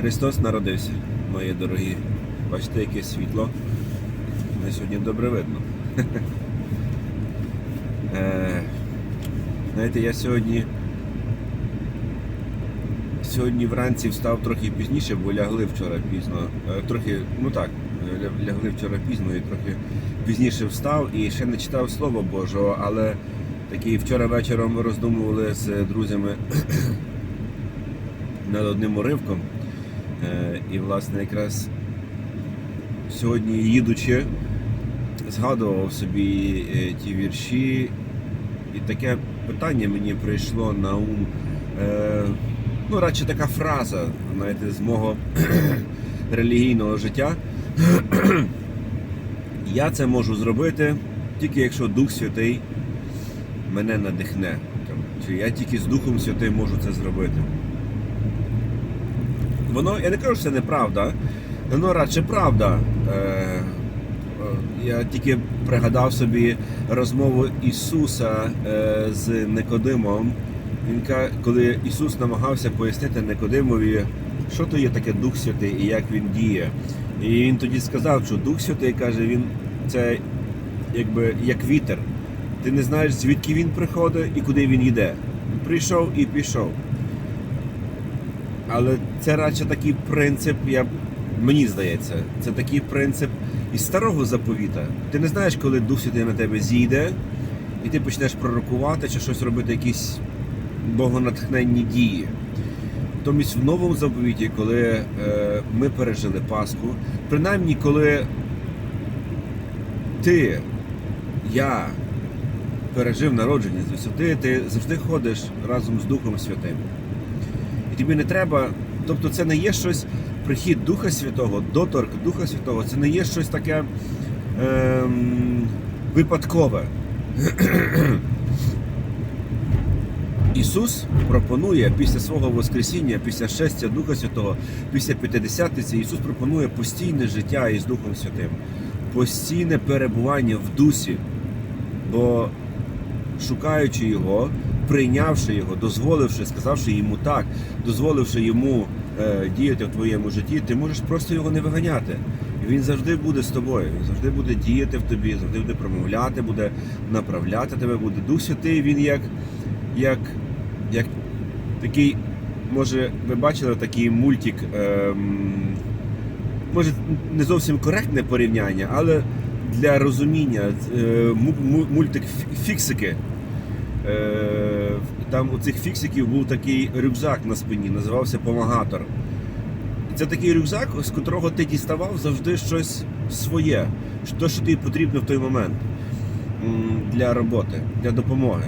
Христос народився, мої дорогі. Бачите, яке світло. Мене сьогодні добре видно. Е, Знаєте, я сьогодні. Сьогодні вранці встав трохи пізніше, бо лягли вчора пізно. Е, Трохи, ну так, лягли вчора пізно і трохи пізніше встав і ще не читав Слова Божого, але такий вчора вечором ми роздумували з друзями над одним уривком. Е, І, власне, якраз сьогодні їдучи, згадував собі е, ті вірші, і таке питання мені прийшло на ум. Е, Ну, радше така фраза, знаєте, з мого релігійного життя. Я це можу зробити тільки якщо Дух Святий мене надихне. Чи я тільки з Духом Святим можу це зробити. Воно, я не кажу, що це неправда, воно радше правда. Е, е, я тільки пригадав собі розмову Ісуса е, з Никодимом. Він ка- коли Ісус намагався пояснити Никодимові, що то є таке Дух Святий і як він діє. І він тоді сказав, що Дух Святий каже, він це якби як вітер. Ти не знаєш, звідки він приходить і куди він йде. Прийшов і пішов. Але це радше такий принцип, я, мені здається, це такий принцип із старого заповіта. Ти не знаєш, коли Дух Святий на тебе зійде, і ти почнеш пророкувати чи щось робити, якісь богонатхненні дії. Натомість в новому заповіті, коли е, ми пережили Пасху, принаймні коли ти, я пережив народження з висоти, ти завжди ходиш разом з Духом Святим. І тобі не треба, тобто це не є щось, прихід Духа Святого, доторк Духа Святого, це не є щось таке ем, випадкове. Ісус пропонує після свого Воскресіння, після щастя Духа Святого, після П'ятидесятниці, Ісус пропонує постійне життя із Духом Святим, постійне перебування в дусі. Бо шукаючи Його, прийнявши Його, дозволивши, сказавши йому так, дозволивши йому е, діяти в твоєму житті, ти можеш просто його не виганяти. Він завжди буде з тобою, він завжди буде діяти в тобі, завжди буде промовляти, буде направляти тебе, буде Дух Святий, він як, як, як такий, може, ви бачили такий мультик. Ем, може, не зовсім коректне порівняння, але для розуміння е, му- му- мультик фіксики. Е, Там у цих фіксиків був такий рюкзак на спині, називався Помагатор. Це такий рюкзак, з котрого ти діставав завжди щось своє, те, що тобі потрібно в той момент для роботи, для допомоги.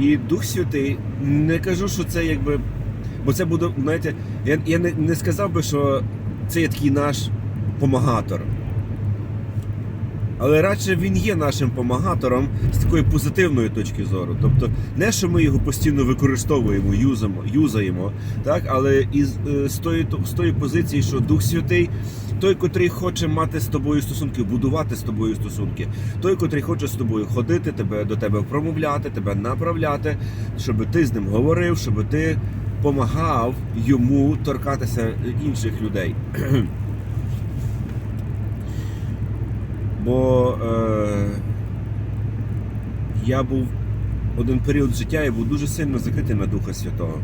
І Дух Святий, не кажу, що це якби. Бо це буде, знаєте, я, я не, не сказав би, що це є такий наш помагатор. Але радше він є нашим помагатором з такої позитивної точки зору. Тобто, не що ми його постійно використовуємо, юзаємо, юзаємо, так? але із е, з тої, з тої позиції, що Дух Святий, той, котрий хоче мати з тобою стосунки, будувати з тобою стосунки, той, котрий хоче з тобою ходити, тебе до тебе промовляти, тебе направляти, щоб ти з ним говорив, щоб ти помагав йому торкатися інших людей. Бо е, я був один період життя я був дуже сильно закритий на Духа Святого.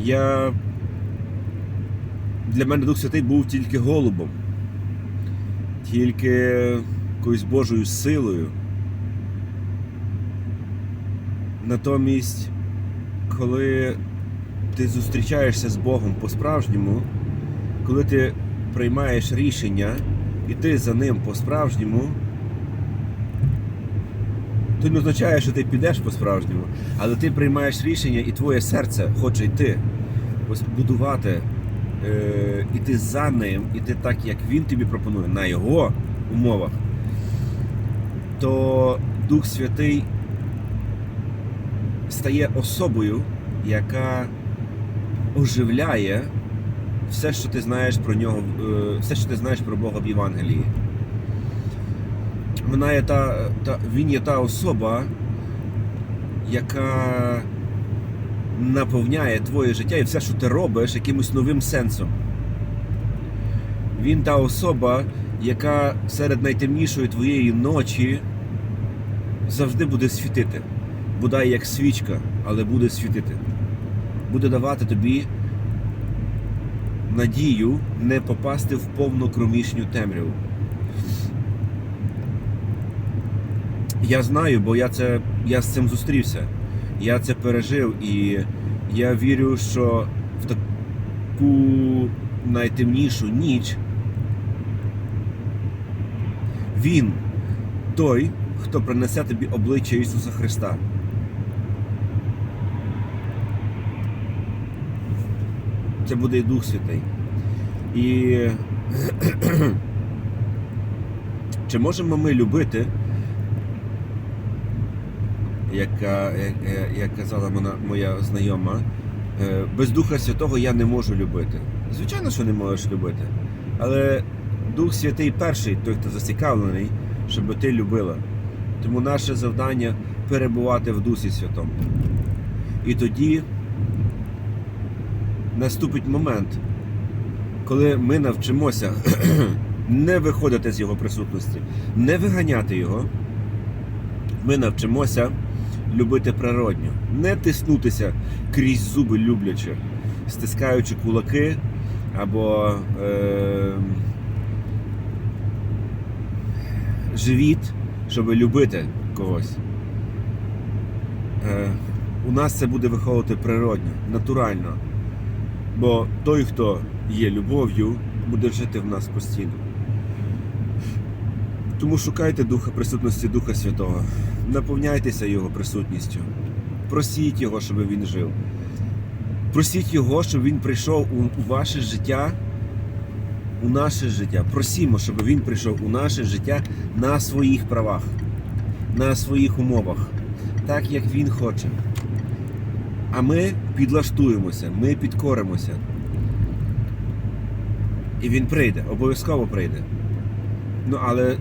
Я для мене Дух Святий був тільки голубом, тільки якоюсь Божою силою. Натомість, коли ти зустрічаєшся з Богом по-справжньому, коли ти приймаєш рішення і ти за ним по-справжньому, то не означає, що ти підеш по-справжньому, але ти приймаєш рішення і твоє серце хоче йти, ось будувати, е, іти за ним, іти так, як він тобі пропонує, на його умовах, то Дух Святий стає особою, яка оживляє все, що ти знаєш про нього, е, все, що ти знаєш про Бога в Євангелії. Вона є та, та, він є та особа, яка наповняє твоє життя і все, що ти робиш, якимось новим сенсом. Він та особа, яка серед найтемнішої твоєї ночі завжди буде світити. Бодай як свічка, але буде світити. Буде давати тобі надію не попасти в повну кромішню темряву. Я знаю, бо я це я з цим зустрівся. Я це пережив, і я вірю, що в таку найтемнішу ніч він той, хто принесе тобі обличчя Ісуса Христа. Це буде і Дух Святий. І чи можемо ми любити, яка, як, як казала вона, моя знайома, е, без Духа Святого я не можу любити. Звичайно, що не можеш любити. Але Дух Святий перший, той, хто зацікавлений, щоб ти любила. Тому наше завдання перебувати в Дусі Святому. І тоді наступить момент, коли ми навчимося не виходити з його присутності, не виганяти його, ми навчимося любити природньо, не тиснутися крізь зуби люблячи, стискаючи кулаки або е- живіт, щоб любити когось. Е- у нас це буде виходити природньо, натурально. Бо той, хто є любов'ю, буде жити в нас постійно. Тому шукайте Духа присутності Духа Святого, наповняйтеся Його присутністю, просіть Його, щоб він жив. Просіть Його, щоб він прийшов у, ваше життя, у наше життя. Просімо, щоб він прийшов у наше життя на своїх правах, на своїх умовах, так як він хоче. А ми підлаштуємося, ми підкоримося. І він прийде, обов'язково прийде. Ну, але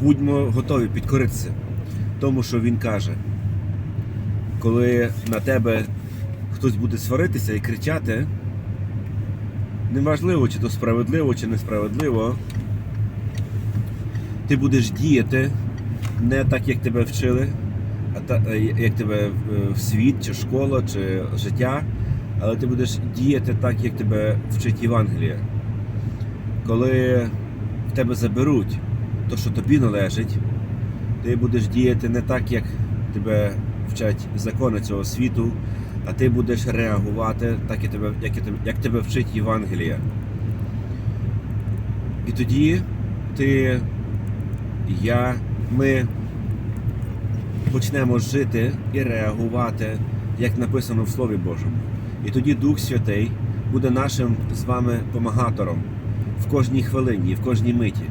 будьмо готові підкоритися тому, що він каже. Коли на тебе хтось буде сваритися і кричати, неважливо, чи то справедливо, чи несправедливо, ти будеш діяти не так, як тебе вчили, е, як тебе е, в світ, чи школа, чи життя, але ти будеш діяти так, як тебе вчить Євангелія. Коли в тебе заберуть то, що тобі належить, ти будеш діяти не так, як тебе вчать закони цього світу, а ти будеш реагувати так, як тебе, як, як тебе вчить Євангелія. І тоді ти, я, ми почнемо жити і реагувати, як написано в Слові Божому. І тоді Дух Святий буде нашим з вами помагатором в кожній хвилині, в кожній миті.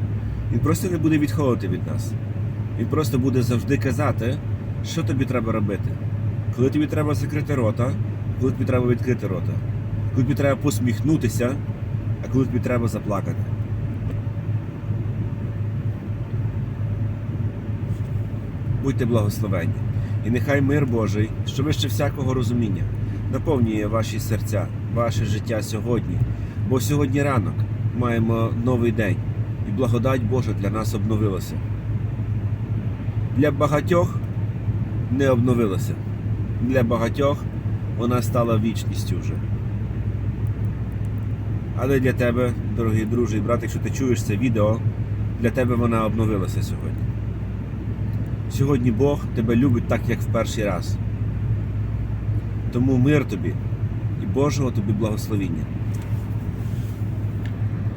Він просто не буде відходити від нас. Він просто буде завжди казати, що тобі треба робити. Коли тобі треба закрити рота, коли тобі треба відкрити рота, коли тобі треба посміхнутися, а коли тобі треба заплакати. Будьте благословенні. І нехай мир Божий, що вище всякого розуміння, наповнює ваші серця, ваше життя сьогодні. Бо сьогодні ранок маємо новий день, і благодать Божа для нас обновилася. Для багатьох не обновилася. Для багатьох вона стала вічністю вже. Але для тебе, дорогий друже і брат, якщо ти чуєш це відео, для тебе вона обновилася сьогодні. Сьогодні Бог тебе любить так, як в перший раз. Тому мир тобі і Божого тобі благословіння.